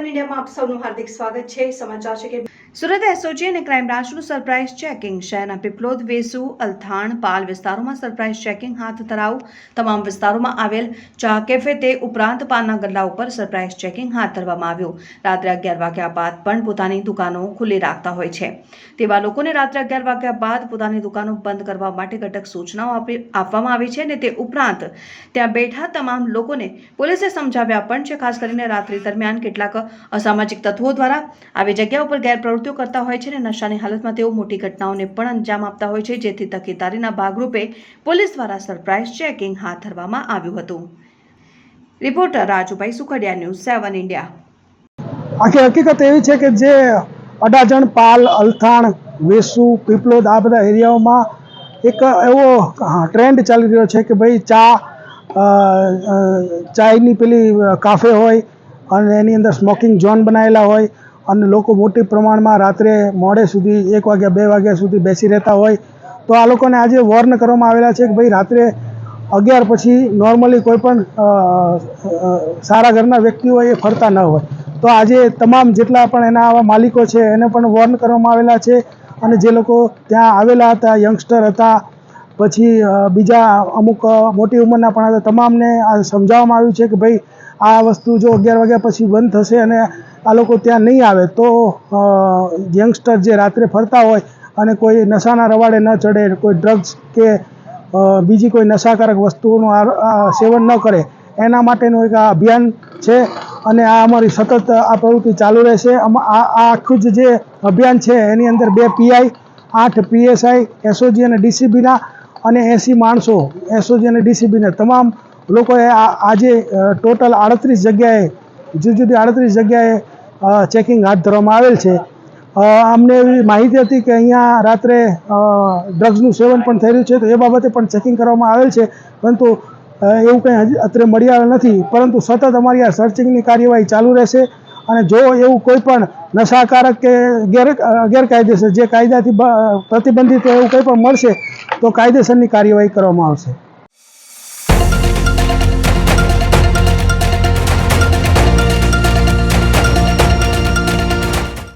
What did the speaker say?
ઇન્ડિયામાં આપ સૌનું હાર્દિક સ્વાગત છે. સમાચાર છે કે સુરત એસઓજી અને ક્રાઇમ બ્રાન્ચનું સરપ્રાઇઝ ચેકિંગ. શહેરના પીપલોદ, વેસુ, અલથાણ, પાલ વિસ્તારોમાં સરપ્રાઇઝ ચેકિંગ હાથ ધરાવ. તમામ વિસ્તારોમાં આવેલ ચા કેફે તે ઉપરાંત પાનના ગલ્લા ઉપર સરપ્રાઇઝ ચેકિંગ હાથ ધરવામાં આવ્યું. રાત્રે અગિયાર વાગ્યા બાદ પણ પોતાની દુકાનો ખુલ્લી રાખતા હોય છે. તેવા લોકોને રાત્રે અગિયાર વાગ્યા બાદ પોતાની દુકાનો બંધ કરવા માટે ઘટક સૂચનાઓ આપી આપવામાં આવી છે અને તે ઉપરાંત ત્યાં બેઠા તમામ લોકોને પોલીસે સમજાવ્યા પણ છે. ખાસ કરીને રાત્રિ દરમિયાન કેટલાક અસામાજિક તત્વો દ્વારા આવી જગ્યા ઉપર ગેરપ્રવૃત્તિઓ કરતા હોય છે અને નશાની હાલતમાં તેઓ મોટી ઘટનાઓને પણ અંજામ આપતા હોય છે, જેથી તકેદારીના ભાગરૂપે પોલીસ દ્વારા સરપ્રાઇઝ ચેકિંગ હાથ ધરવામાં આવ્યું હતું. Reporter Rajubhai Sukhadiya, news seven India. આખી હકીકત એવી છે કે જે અડાજણ, પાલ, અલથાણ, વેસુ, પીપલોદ આ બધા એરિયાઓમાં એક એવો ટ્રેન્ડ ચાલી રહ્યો છે કે ભાઈ ચા ચાયની પેલી કાફે હોય અને એની અંદર સ્મોકિંગ ઝોન બનાવેલા હોય અને લોકો મોટી પ્રમાણમાં રાત્રે મોડે સુધી એક વાગ્યા, બે વાગ્યા સુધી બેસી રહેતા હોય, તો આ લોકોને આજે વોર્ન કરવામાં આવેલા છે કે ભાઈ, રાત્રે અગિયાર પછી નોર્મલી કોઈ પણ સારા ઘરના વ્યક્તિ હોય એ ફરતા ન હોય. તો આજે તમામ જેટલા પણ એના આવા માલિકો છે, એને પણ વોર્ન કરવામાં આવેલા છે અને જે લોકો ત્યાં આવેલા હતા યંગસ્ટર હતા, પછી બીજા અમુક મોટી ઉંમરના પણ હતા, તમામને આ સમજાવવામાં આવ્યું છે કે ભાઈ આ વસ્તુ જો અગિયાર વાગ્યા પછી બંધ થશે અને આ લોકો ત્યાં નહીં આવે, તો યંગસ્ટર જે રાત્રે ફરતા હોય અને કોઈ નશાના રવાડે ન ચડે, કોઈ ડ્રગ્સ કે બીજી કોઈ નશાકારક વસ્તુઓનું સેવન ન કરે, એના માટેનું એક આ અભિયાન છે અને આ અમારી સતત આ પ્રવૃત્તિ ચાલુ રહેશે. આ આખું જ જે અભિયાન છે, એની અંદર બે પીઆઈ આઠ પીએસઆઈ એસઓજી અને ડીસીબીના અને એંસી માણસો એસઓજી અને ડીસીબીના તમામ લોકોએ આજે ટોટલ આડત્રીસ જગ્યાએ, જુદી જુદી આડત્રીસ જગ્યાએ ચેકિંગ હાથ ધરવામાં આવેલ છે. અમને એવી માહિતી હતી કે અહીંયા રાત્રે ડ્રગ્સનું સેવન પણ થઈ રહ્યું છે, તો એ બાબતે પણ ચેકિંગ કરવામાં આવેલ છે. પરંતુ એવું કંઈ અત્રે મળી આવેલ નથી. પરંતુ સતત અમારી આ સર્ચિંગની કાર્યવાહી ચાલુ રહેશે અને જો એવું કોઈ પણ નશાકારક કે ગેર ગેરકાયદેસર જે કાયદાથી પ્રતિબંધિત એવું કંઈ પણ મળશે, તો કાયદેસરની કાર્યવાહી કરવામાં આવશે.